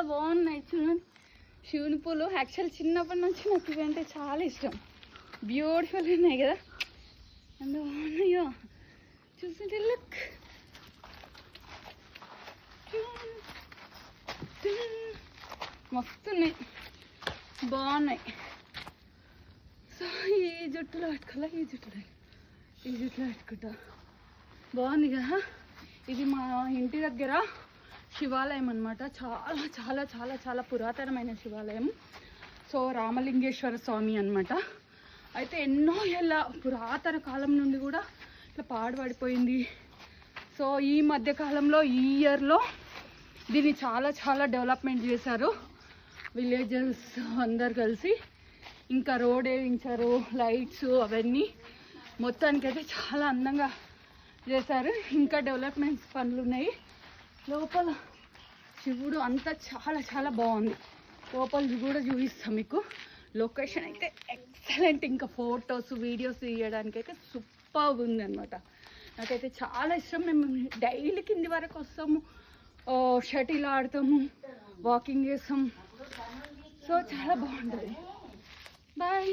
బాగున్నాయి చూడండి శివుని పూలు. యాక్చువల్ చిన్నప్పటి నుంచి నాకు ఇవి అంటే చాలా ఇష్టం. బ్యూటిఫుల్ ఉన్నాయి కదా. ఎంత బాగున్నాయో. చూస్తుంటే లుక్ మస్తున్నాయి బాగున్నాయి. సో ఈ జుట్టులో పెట్టుకోలే ఈ జుట్టులో. ఈ జుట్టులో పెట్టుకుంటా. బాగుంది కదా? ఇది మా ఇంటి దగ్గర శివాలయం అనమాట చాలా చాలా చాలా చాలా పురాతనమైన శివాలయం. సో రామలింగేశ్వర స్వామి అనమాట అయితే ఎన్నో ఏళ్ళ పురాతన కాలం నుండి కూడా ఇట్లా పాడుపడిపోయింది. సో ఈ మధ్య కాలంలో ఈ ఇయర్లో దీన్ని చాలా చాలా డెవలప్మెంట్ చేశారు. విలేజెస్ అందరు కలిసి ఇంకా రోడ్ వేయించారు లైట్స్ అవన్నీ మొత్తానికైతే చాలా అందంగా చేశారు. ఇంకా డెవలప్మెంట్స్ పనులు ఉన్నాయి లోపల శివుడు అంతా చాలా చాలా బాగుంది. లోపలిది కూడా చూపిస్తాం మీకు. లొకేషన్ అయితే ఎక్సలెంట్ ఇంకా ఫొటోస్ వీడియోస్ తీయడానికి అయితే సూపర్ ఉంది అనమాట నాకైతే చాలా ఇష్టం. మేము డైలీ కింది వరకు వస్తాము. షటిల్ ఆడతాము. వాకింగ్ చేస్తాం. సో చాలా బాగుంటుంది. బాయ్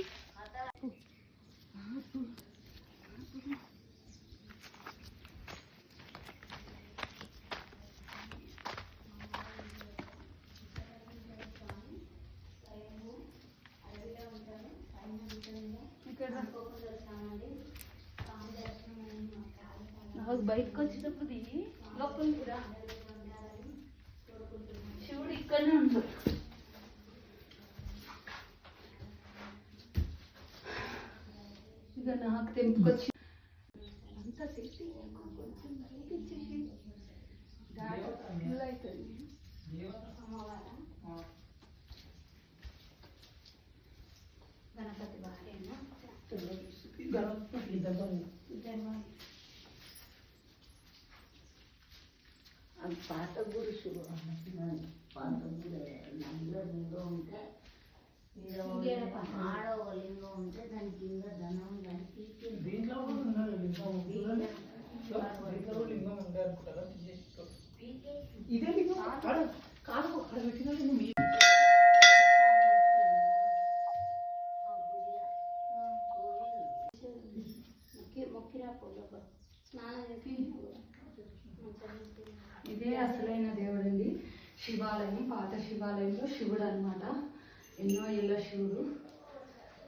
బయటకు వచ్చేటప్పుడు దిగి లోపలికి రా శివుడు ఇక్కడనే ఉంటాడు ఇక నాకు తెంపుకొచ్చి అది పాత గుడి శివ పాత లింగం ఉంటే మీద ఒక ఆడ ఒక లింగం ఉంటే దాని కింద ధనం దానికి దీంట్లో. ఇదే లింగం? కాదు కాదు అక్కడ పెట్టిన లింగం ఈ- మొక్కిరా పోలో స్నానం చేసి ఇదే అసలైన దేవుడండి శివాలయం పాత శివాలయంలో శివుడు అన్నమాట ఎన్నో ఏళ్ళ శివుడు.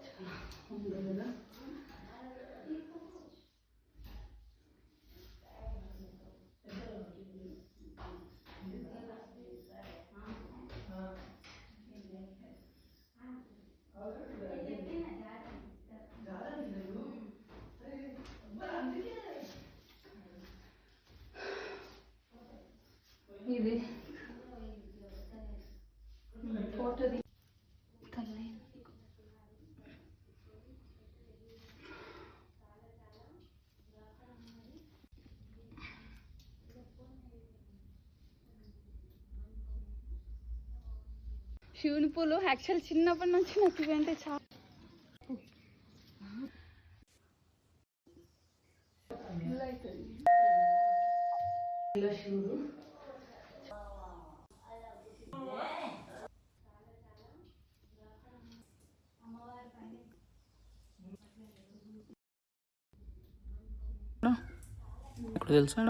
చాలా ఉంది కదా. శివుని పూలు యాక్చువల్ చిన్నప్పటి నుంచి నాకు ఇవి అంటే చాలా ఇలా శివుడు ఇక్కడ తెలుసా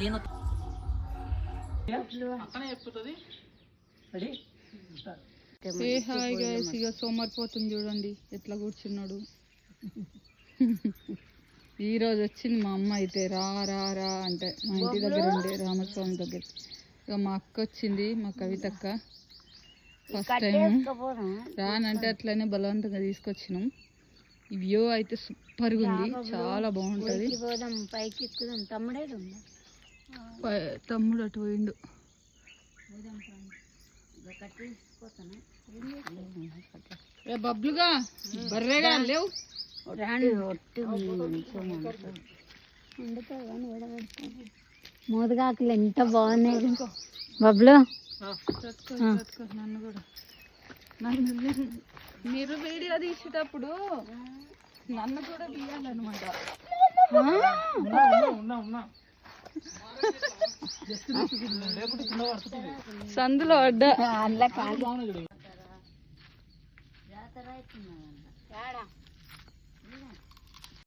నేను అక్కనే చెప్పుతుంది. రెడీ? ఏ హాయ్ గైస్ ఇక సోమరిపోతుంది చూడండి. ఎట్లా కూర్చున్నాడు? ఈ రోజు వచ్చింది మా అమ్మ అయితే రా రా రా అంటే మా ఇంటి దగ్గర ఉండే రామస్వామి దగ్గర. ఇక మా అక్క వచ్చింది మా కవితక్క. ఫస్ట్ టైం రానంటే అట్లనే బలవంతంగా తీసుకొచ్చినాం. ఈ వ్యూ అయితే సూపర్గా ఉంది. చాలా బాగుంటది. పైకి తమ్ముడు అటు పోయిండు. బబ్లుగా బర్రెగా లేవు? మోదగాకులు ఎంత బాగున్నాయి. బబ్లు? నన్ను కూడా. మీరు వీడియో తీసేటప్పుడు నన్ను కూడా తీయాలన్నమాట. ఉన్నా ఉన్నా జస్ట్ లేకుంటే కింద పడుతుంది. సందులో పడ్డా అందులో కాదు.